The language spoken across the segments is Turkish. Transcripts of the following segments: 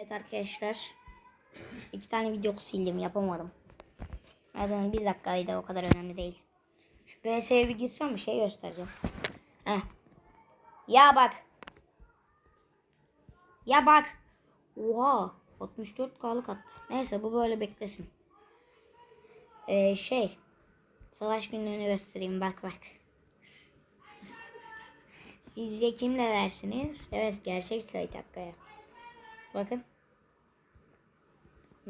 Evet arkadaşlar. iki tane video sildim yapamadım. Zaten bir dakikaydı o kadar önemli değil. Şu PS'ye bir gitsem bir şey göstereceğim. Heh. Ya bak. Ya bak. Oha. 64K'lık attı. Neyse bu böyle beklesin. Ee, şey. Savaş günlüğünü göstereyim bak bak. Sizce kimle dersiniz? Evet gerçek Sait Hakkı'ya. Bakın.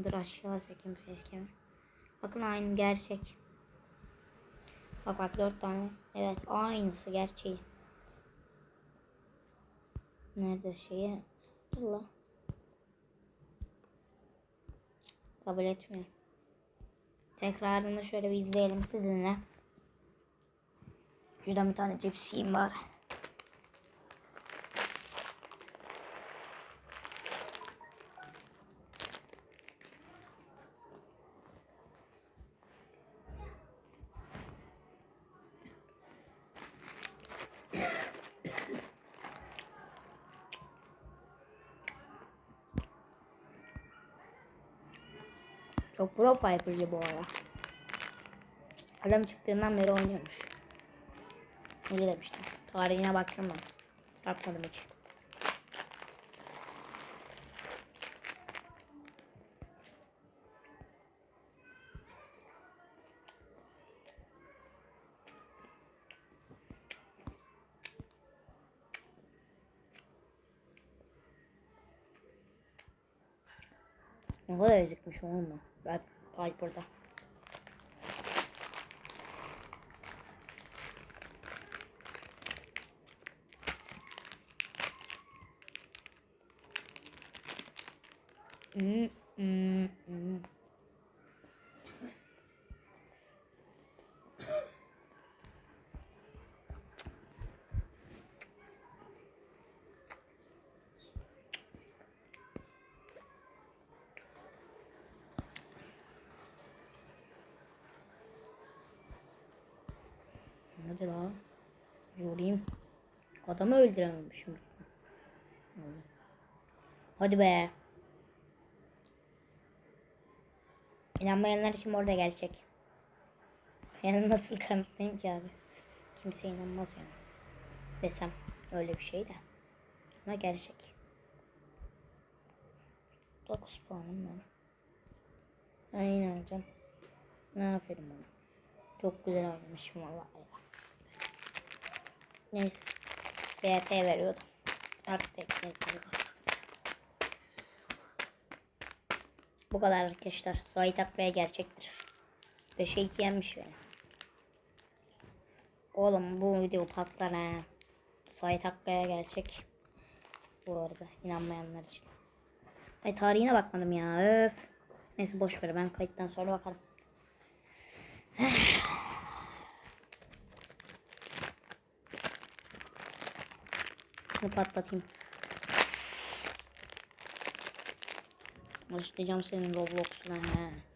Dur aşağı çekeyim facecam'i. Bakın aynı gerçek. Bak bak dört tane. Evet aynısı gerçeği. Nerede şeyi? Cık, Kabul etmiyor. Tekrarını şöyle bir izleyelim sizinle. Şuradan bir tane cips yiyeyim bari. Çok pro Piper'cı bu ara. Adam çıktığından beri oynuyormuş. Öyle demiştim. Tarihine baktım ben. Bakmadım hiç. Ne kadar ezikmiş oğlum mu? Ben Piper'da. Hmm, Hadi la. Yorayım. Adamı öldürememişim. Hadi be. İnanmayanlar için orada gerçek. Yani nasıl kanıtlayayım ki abi? Kimse inanmaz yani. Desem öyle bir şey de. Ama gerçek. 9 puanım ben. Aynen hocam. Ne aferin bana. Çok güzel oynamışım vallahi. Neyse. BRT veriyordum. Artık bekledim. Bu kadar arkadaşlar. Sait Akbaya gerçektir. 5'e 2 yenmiş beni. Oğlum bu video patlar ha. Sait Akbaya gerçek. Bu arada inanmayanlar için. Ay tarihine bakmadım ya öf. Neyse boş ver ben kayıttan sonra bakarım. Şunu patlatayım. Başlayacağım senin Roblox'una he.